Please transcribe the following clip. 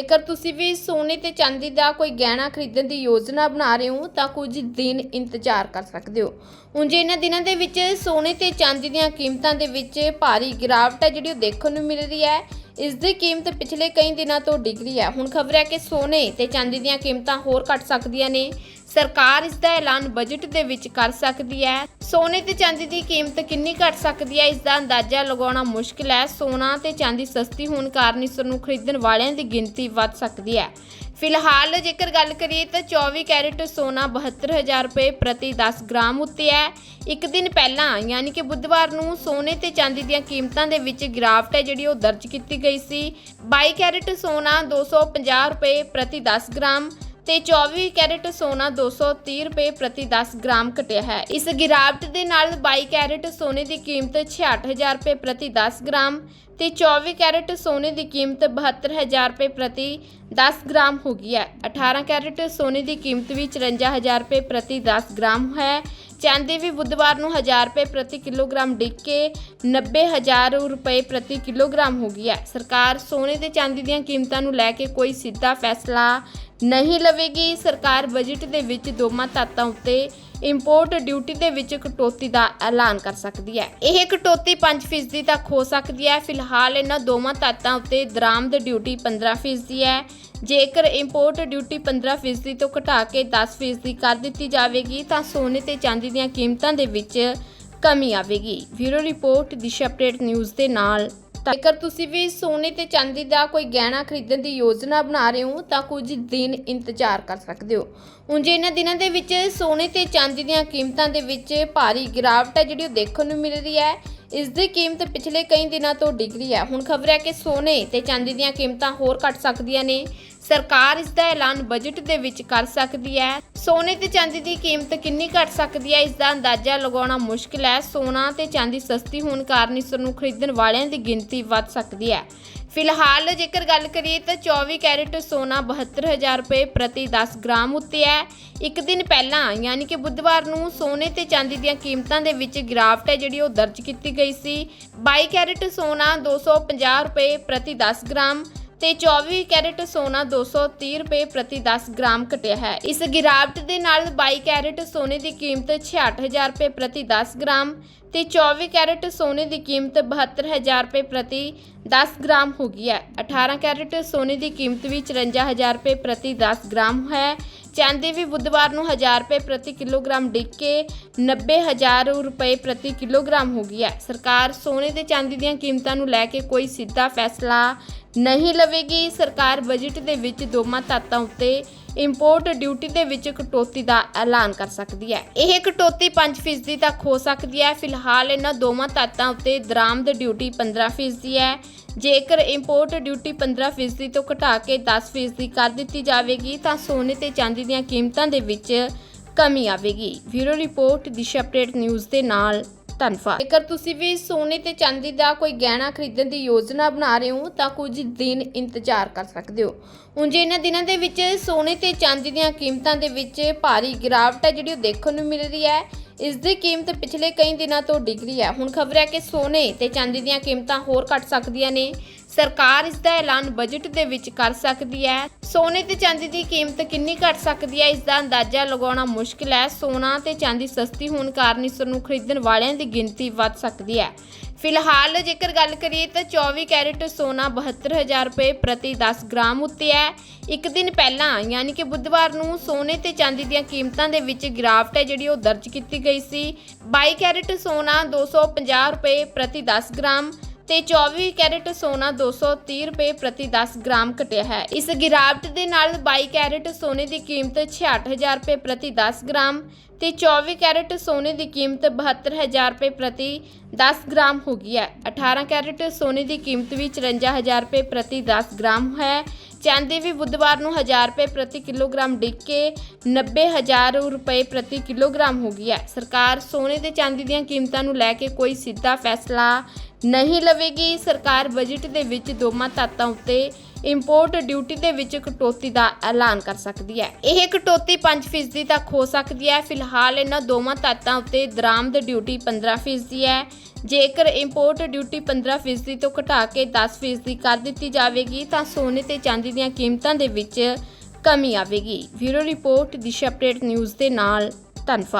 ਜੇਕਰ ਤੁਸੀਂ ਵੀ ਸੋਨੇ ਤੇ ਚਾਂਦੀ ਦਾ ਕੋਈ ਗਹਿਣਾ ਖਰੀਦਣ ਦੀ ਯੋਜਨਾ ਬਣਾ ਰਹੇ ਹੋ, ਤਾਂ ਕੁਝ ਦਿਨ ਇੰਤਜ਼ਾਰ ਕਰ ਸਕਦੇ ਹੋ। ਉਂਝ ਇਹਨਾਂ ਦਿਨਾਂ ਦੇ ਵਿੱਚ ਸੋਨੇ ਤੇ ਚਾਂਦੀ ਦੀਆਂ ਕੀਮਤਾਂ ਦੇ ਵਿੱਚ ਭਾਰੀ ਗਿਰਾਵਟ ਹੈ, ਜਿਹੜੀ ਉਹ ਦੇਖਣ ਨੂੰ ਮਿਲ ਰਹੀ ਹੈ। ਇਸ ਦੀ ਕੀਮਤ ਪਿਛਲੇ ਕਈ ਦਿਨਾਂ ਤੋਂ ਡਿੱਗ ਰਹੀ ਹੈ। ਹੁਣ ਖਬਰ ਹੈ ਕਿ ਸੋਨੇ ਤੇ ਚਾਂਦੀ ਦੀਆਂ ਕੀਮਤਾਂ ਹੋਰ ਘਟ ਸਕਦੀਆਂ ਨੇ। ਸਰਕਾਰ ਇਸ ਦਾ ਐਲਾਨ ਬਜਟ ਦੇ ਵਿੱਚ ਕਰ ਸਕਦੀ ਹੈ। ਸੋਨੇ ਤੇ ਚਾਂਦੀ ਦੀ ਕੀਮਤ ਕਿੰਨੀ ਘਟ ਸਕਦੀ ਹੈ, ਇਸ ਦਾ ਅੰਦਾਜ਼ਾ ਲਗਾਉਣਾ ਮੁਸ਼ਕਿਲ ਹੈ। ਸੋਨਾ ਤੇ ਚਾਂਦੀ ਸਸਤੀ ਹੋਣ ਕਾਰਨ ਇਸ ਨੂੰ ਖਰੀਦਣ ਵਾਲਿਆਂ ਦੀ ਗਿਣਤੀ ਵੱਧ ਸਕਦੀ ਹੈ। ਫਿਲਹਾਲ ਜੇਕਰ ਗੱਲ ਕਰੀਏ ਤਾਂ 24 ਕੈਰਟ ਸੋਨਾ 72000 ਰੁਪਏ ਪ੍ਰਤੀ 10 ਗ੍ਰਾਮ ਉੱਤੇ ਹੈ। ਇੱਕ ਦਿਨ ਪਹਿਲਾਂ, ਯਾਨੀ ਕਿ ਬੁੱਧਵਾਰ ਨੂੰ ਸੋਨੇ ਤੇ ਚਾਂਦੀ ਦੀਆਂ ਕੀਮਤਾਂ ਦੇ ਵਿੱਚ ਗਿਰਾਵਟ ਹੈ ਜਿਹੜੀ ਉਹ ਦਰਜ ਕੀਤੀ ਗਈ ਸੀ। 22 ਕੈਰਟ ਸੋਨਾ 250 ਰੁਪਏ ਪ੍ਰਤੀ 10 ਗ੍ਰਾਮ ਤੇ 24 ਕੈਰਟ ਸੋਨਾ 230 ਰੁਪਏ ਪ੍ਰਤੀ 10 ਗ੍ਰਾਮ ਘਟਿਆ ਹੈ। ਇਸ ਗਿਰਾਵਟ ਦੇ ਨਾਲ 22 ਕੈਰਟ ਸੋਨੇ ਦੀ ਕੀਮਤ 66000 ਰੁਪਏ ਪ੍ਰਤੀ 10 ਗ੍ਰਾਮ ਤੇ 24 ਕੈਰਟ ਸੋਨੇ ਦੀ ਕੀਮਤ 72000 ਰੁਪਏ ਪ੍ਰਤੀ 10 ਗ੍ਰਾਮ ਹੋ ਗਈ ਹੈ। 18 ਕੈਰਟ ਸੋਨੇ ਦੀ ਕੀਮਤ ਵੀ 54000 ਰੁਪਏ ਪ੍ਰਤੀ 10 ਗ੍ਰਾਮ ਹੈ। ਚਾਂਦੀ ਵੀ ਬੁੱਧਵਾਰ ਨੂੰ 1000 ਰੁਪਏ ਪ੍ਰਤੀ ਕਿਲੋਗ੍ਰਾਮ ਡਿੱਗ ਕੇ 90000 ਰੁਪਏ ਪ੍ਰਤੀ ਕਿਲੋਗ੍ਰਾਮ ਹੋ ਗਈ ਹੈ। ਸਰਕਾਰ ਸੋਨੇ ਤੇ ਚਾਂਦੀ ਦੀਆਂ ਕੀਮਤਾਂ ਨੂੰ ਲੈ ਕੇ ਕੋਈ ਸਿੱਧਾ ਫੈਸਲਾ ਨਹੀਂ ਲਵੇਗੀ। ਸਰਕਾਰ ਬਜਟ ਦੇ ਵਿੱਚ ਦੋਵਾਂ ਤਾਤਾਂ ਉੱਤੇ ਇੰਪੋਰਟ ਡਿਊਟੀ ਦੇ ਵਿੱਚ ਕਟੌਤੀ ਦਾ ਐਲਾਨ ਕਰ ਸਕਦੀ ਹੈ। ਇਹ ਕਟੌਤੀ 5% ਤੱਕ ਹੋ ਸਕਦੀ ਹੈ। ਫਿਲਹਾਲ ਇਹਨਾਂ ਦੋਵਾਂ ਤਾਤਾਂ ਉੱਤੇ ਦਰਾਮਦ ਡਿਊਟੀ 15% ਹੈ। ਜੇਕਰ ਇੰਪੋਰਟ ਡਿਊਟੀ 15% ਤੋਂ ਘਟਾ ਕੇ 10% ਕਰ ਦਿੱਤੀ ਜਾਵੇਗੀ, ਤਾਂ ਸੋਨੇ ਤੇ ਚਾਂਦੀ ਦੀਆਂ ਕੀਮਤਾਂ ਦੇ ਵਿੱਚ ਕਮੀ ਆਵੇਗੀ। Bureau report, Disha update news ਦੇ ਨਾਲ। ਜੇਕਰ ਤੁਸੀਂ ਵੀ ਸੋਨੇ ਤੇ ਚਾਂਦੀ ਦਾ ਕੋਈ ਗਹਿਣਾ ਖਰੀਦਣ ਦੀ ਯੋਜਨਾ ਬਣਾ ਰਹੇ ਹੋ, ਤਾਂ ਕੁਝ ਦਿਨ ਇੰਤਜ਼ਾਰ ਕਰ ਸਕਦੇ ਹੋ। ਉਂਝ ਇਹਨਾਂ ਦਿਨਾਂ ਦੇ ਵਿੱਚ ਸੋਨੇ ਤੇ ਚਾਂਦੀ ਦੀਆਂ ਕੀਮਤਾਂ ਦੇ ਵਿੱਚ ਭਾਰੀ ਗਿਰਾਵਟ ਹੈ, ਜਿਹੜੀ ਉਹ ਦੇਖਣ ਨੂੰ ਮਿਲ ਰਹੀ ਹੈ, ਇਸ ਦੀ ਕੀਮਤ ਪਿਛਲੇ ਕਈ ਦਿਨਾਂ ਤੋਂ ਡਿੱਗ ਰਹੀ ਹੈ। ਹੁਣ ਖਬਰ ਹੈ ਕਿ ਸੋਨੇ ਤੇ ਚਾਂਦੀ ਦੀਆਂ ਕੀਮਤਾਂ ਹੋਰ ਘਟ ਸਕਦੀਆਂ ਨੇ। ਸਰਕਾਰ ਇਸ ਦਾ ਐਲਾਨ ਬਜਟ ਦੇ ਵਿੱਚ ਕਰ ਸਕਦੀ ਹੈ। ਸੋਨੇ ਤੇ ਚਾਂਦੀ ਦੀ ਕੀਮਤ ਕਿੰਨੀ ਘਟ ਸਕਦੀ ਹੈ? ਇਸ ਦਾ ਅੰਦਾਜ਼ਾ ਲਗਾਉਣਾ ਮੁਸ਼ਕਿਲ ਹੈ। ਸੋਨਾ ਤੇ ਚਾਂਦੀ ਸਸਤੀ ਹੋਣ ਕਾਰਨ ਇਸ ਨੂੰ ਖਰੀਦਣ ਵਾਲਿਆਂ ਦੀ ਗਿਣਤੀ ਵੱਧ ਸਕਦੀ ਹੈ। ਫਿਲਹਾਲ ਜੇਕਰ ਗੱਲ ਕਰੀਏ ਤਾਂ 24 ਕੈਰਟ ਸੋਨਾ 72000 ਰੁਪਏ ਪ੍ਰਤੀ 10 ਗ੍ਰਾਮ ਉੱਤੇ ਹੈ। ਇੱਕ ਦਿਨ ਪਹਿਲਾਂ, ਯਾਨੀ ਕਿ ਬੁੱਧਵਾਰ ਨੂੰ ਸੋਨੇ ਤੇ ਚਾਂਦੀ ਦੀਆਂ ਕੀਮਤਾਂ ਦੇ ਵਿੱਚ ਗਿਰਾਵਟ ਹੈ ਜਿਹੜੀ ਉਹ ਦਰਜ ਕੀਤੀ ਗਈ ਸੀ। 22 ਕੈਰਟ ਸੋਨਾ 250 ਰੁਪਏ ਪ੍ਰਤੀ 10 ਗ੍ਰਾਮ ਤੇ 24 ਕੈਰਟ ਸੋਨਾ 230 ਰੁਪਏ ਪ੍ਰਤੀ 10 ਗ੍ਰਾਮ ਘਟਿਆ ਹੈ। ਇਸ ਗਿਰਾਵਟ ਦੇ ਨਾਲ 22 ਕੈਰਟ ਸੋਨੇ ਦੀ ਕੀਮਤ 66000 ਰੁਪਏ ਪ੍ਰਤੀ 10 ਗ੍ਰਾਮ ਤੇ 24 ਕੈਰਟ ਸੋਨੇ ਦੀ ਕੀਮਤ 72000 ਰੁਪਏ ਪ੍ਰਤੀ 10 ਗ੍ਰਾਮ ਹੋ ਗਈ ਹੈ। 18 ਕੈਰਟ ਸੋਨੇ ਦੀ ਕੀਮਤ ਵੀ 54000 ਰੁਪਏ ਪ੍ਰਤੀ 10 ਗ੍ਰਾਮ ਹੈ। ਚਾਂਦੀ ਵੀ ਬੁੱਧਵਾਰ ਨੂੰ 1000 ਰੁਪਏ ਪ੍ਰਤੀ ਕਿਲੋਗ੍ਰਾਮ ਡਿੱਗ ਕੇ 90000 ਰੁਪਏ ਪ੍ਰਤੀ ਕਿਲੋਗ੍ਰਾਮ ਹੋ ਗਈ ਹੈ। ਸਰਕਾਰ ਸੋਨੇ ਤੇ ਚਾਂਦੀ ਦੀਆਂ ਕੀਮਤਾਂ ਨੂੰ ਲੈ ਕੇ ਕੋਈ ਸਿੱਧਾ ਫੈਸਲਾ ਨਹੀਂ ਲਵੇਗੀ। ਸਰਕਾਰ ਬਜਟ ਦੇ ਵਿੱਚ ਦੋਵਾਂ ਤਾਤਾਂ ਉੱਤੇ ਇੰਪੋਰਟ ਡਿਊਟੀ ਦੇ ਵਿੱਚ ਕਟੌਤੀ ਦਾ ਐਲਾਨ ਕਰ ਸਕਦੀ ਹੈ। ਇਹ ਕਟੌਤੀ 5% ਤੱਕ ਹੋ ਸਕਦੀ ਹੈ। ਫਿਲਹਾਲ ਇਹਨਾਂ ਦੋਵਾਂ ਤਾਤਾਂ ਉੱਤੇ ਦਰਾਮਦ ਡਿਊਟੀ 15% ਹੈ। ਜੇਕਰ ਇੰਪੋਰਟ ਡਿਊਟੀ 15% ਤੋਂ ਘਟਾ ਕੇ 10% ਕਰ ਦਿੱਤੀ ਜਾਵੇਗੀ, ਤਾਂ ਸੋਨੇ ਤੇ ਚਾਂਦੀ ਦੀਆਂ ਕੀਮਤਾਂ ਦੇ ਵਿੱਚ ਕਮੀ ਆਵੇਗੀ। Bureau report, Disha update news ਦੇ ਨਾਲ। ਧੰਨਵਾਦ। ਜੇਕਰ ਤੁਸੀਂ ਵੀ ਸੋਨੇ ਤੇ ਚਾਂਦੀ ਦਾ ਕੋਈ ਗਹਿਣਾ ਖਰੀਦਣ ਦੀ ਯੋਜਨਾ ਬਣਾ ਰਹੇ ਹੋ, ਤਾਂ ਕੁਝ ਦਿਨ ਇੰਤਜ਼ਾਰ ਕਰ ਸਕਦੇ ਹੋ। ਉਂਝ ਇਹਨਾਂ ਦਿਨਾਂ ਦੇ ਵਿੱਚ ਸੋਨੇ ਤੇ ਚਾਂਦੀ ਦੀਆਂ ਕੀਮਤਾਂ ਦੇ ਵਿੱਚ ਭਾਰੀ ਗਿਰਾਵਟ ਹੈ, ਜਿਹੜੀ ਉਹ ਦੇਖਣ ਨੂੰ ਮਿਲ ਰਹੀ ਹੈ, ਇਸ ਦੀ ਕੀਮਤ ਪਿਛਲੇ ਕਈ ਦਿਨਾਂ ਤੋਂ ਡਿੱਗ ਰਹੀ ਹੈ। ਹੁਣ ਖਬਰ ਹੈ ਕਿ ਸੋਨੇ ਤੇ ਚਾਂਦੀ ਦੀਆਂ ਕੀਮਤਾਂ ਹੋਰ ਘਟ ਸਕਦੀਆਂ ਨੇ। ਸਰਕਾਰ ਇਸ ਦਾ ਐਲਾਨ ਬਜਟ ਦੇ ਵਿੱਚ ਕਰ ਸਕਦੀ ਹੈ। ਸੋਨੇ ਤੇ ਚਾਂਦੀ ਦੀ ਕੀਮਤ ਕਿੰਨੀ ਘਟ ਸਕਦੀ ਹੈ? ਇਸ ਦਾ ਅੰਦਾਜ਼ਾ ਲਗਾਉਣਾ ਮੁਸ਼ਕਿਲ ਹੈ। ਸੋਨਾ ਤੇ ਚਾਂਦੀ ਸਸਤੀ ਹੋਣ ਕਾਰਨ ਇਸ ਨੂੰ ਖਰੀਦਣ ਵਾਲਿਆਂ ਦੀ ਗਿਣਤੀ ਵੱਧ ਸਕਦੀ ਹੈ। ਫਿਲਹਾਲ ਜੇਕਰ ਗੱਲ ਕਰੀਏ ਤਾਂ 24 ਕੈਰਟ ਸੋਨਾ 72000 ਰੁਪਏ ਪ੍ਰਤੀ 10 ਗ੍ਰਾਮ ਉੱਤੇ ਹੈ। ਇੱਕ ਦਿਨ ਪਹਿਲਾਂ, ਯਾਨੀ ਕਿ ਬੁੱਧਵਾਰ ਨੂੰ ਸੋਨੇ ਤੇ ਚਾਂਦੀ ਦੀਆਂ ਕੀਮਤਾਂ ਦੇ ਵਿੱਚ ਗਿਰਾਵਟ ਹੈ ਜਿਹੜੀ ਉਹ ਦਰਜ ਕੀਤੀ ਗਈ ਸੀ। 22 ਕੈਰਟ ਸੋਨਾ 250 ਰੁਪਏ ਪ੍ਰਤੀ 10 ਗ੍ਰਾਮ ਤੇ 24 ਕੈਰਟ ਸੋਨਾ 230 ਰੁਪਏ ਪ੍ਰਤੀ 10 ਗ੍ਰਾਮ ਘਟਿਆ ਹੈ। ਇਸ ਗਿਰਾਵਟ ਦੇ ਨਾਲ 22 ਕੈਰਟ ਸੋਨੇ ਦੀ ਕੀਮਤ 66000 ਰੁਪਏ ਪ੍ਰਤੀ 10 ਗ੍ਰਾਮ ਤੇ 24 ਕੈਰਟ ਸੋਨੇ ਦੀ ਕੀਮਤ 72000 ਰੁਪਏ ਪ੍ਰਤੀ 10 ਗ੍ਰਾਮ ਹੋ ਗਈ ਹੈ। 18 ਕੈਰਟ ਸੋਨੇ ਦੀ ਕੀਮਤ ਵੀ 54000 ਰੁਪਏ ਪ੍ਰਤੀ 10 ਗ੍ਰਾਮ ਹੈ ਚਾਂਦੀ ਵੀ ਬੁੱਧਵਾਰ ਨੂੰ 1000 ਰੁਪਏ ਪ੍ਰਤੀ ਕਿਲੋਗ੍ਰਾਮ ਡਿੱਗ ਕੇ 90000 ਰੁਪਏ ਪ੍ਰਤੀ ਕਿਲੋਗ੍ਰਾਮ ਹੋ ਗਈ ਹੈ। ਸਰਕਾਰ ਸੋਨੇ ਤੇ ਚਾਂਦੀ ਦੀਆਂ ਕੀਮਤਾਂ ਨੂੰ ਲੈ ਕੇ ਕੋਈ ਸਿੱਧਾ ਫੈਸਲਾ ਨਹੀਂ ਲਵੇਗੀ। ਸਰਕਾਰ ਬਜਟ ਦੇ ਵਿੱਚ ਦੋਵਾਂ ਤਾਤਾਂ ਉੱਤੇ ਇੰਪੋਰਟ ਡਿਊਟੀ ਦੇ ਵਿੱਚ ਕਟੌਤੀ ਦਾ ਐਲਾਨ ਕਰ ਸਕਦੀ ਹੈ। ਇਹ ਕਟੌਤੀ 5% ਤੱਕ ਹੋ ਸਕਦੀ ਹੈ। ਫਿਲਹਾਲ ਇਹਨਾਂ ਦੋਵਾਂ ਤੱਤਾਂ ਉੱਤੇ ਦਰਾਮਦ ਡਿਊਟੀ 15% ਹੈ। ਜੇਕਰ ਇੰਪੋਰਟ ਡਿਊਟੀ 15% ਤੋਂ ਘਟਾ ਕੇ 10% ਕਰ ਦਿੱਤੀ ਜਾਵੇਗੀ, ਤਾਂ ਸੋਨੇ ਤੇ ਚਾਂਦੀ ਦੀਆਂ ਕੀਮਤਾਂ ਦੇ ਵਿੱਚ ਕਮੀ ਆਵੇਗੀ। Bureau report, Disha update news ਦੇ ਨਾਲ ਧੰਨਵਾਦ।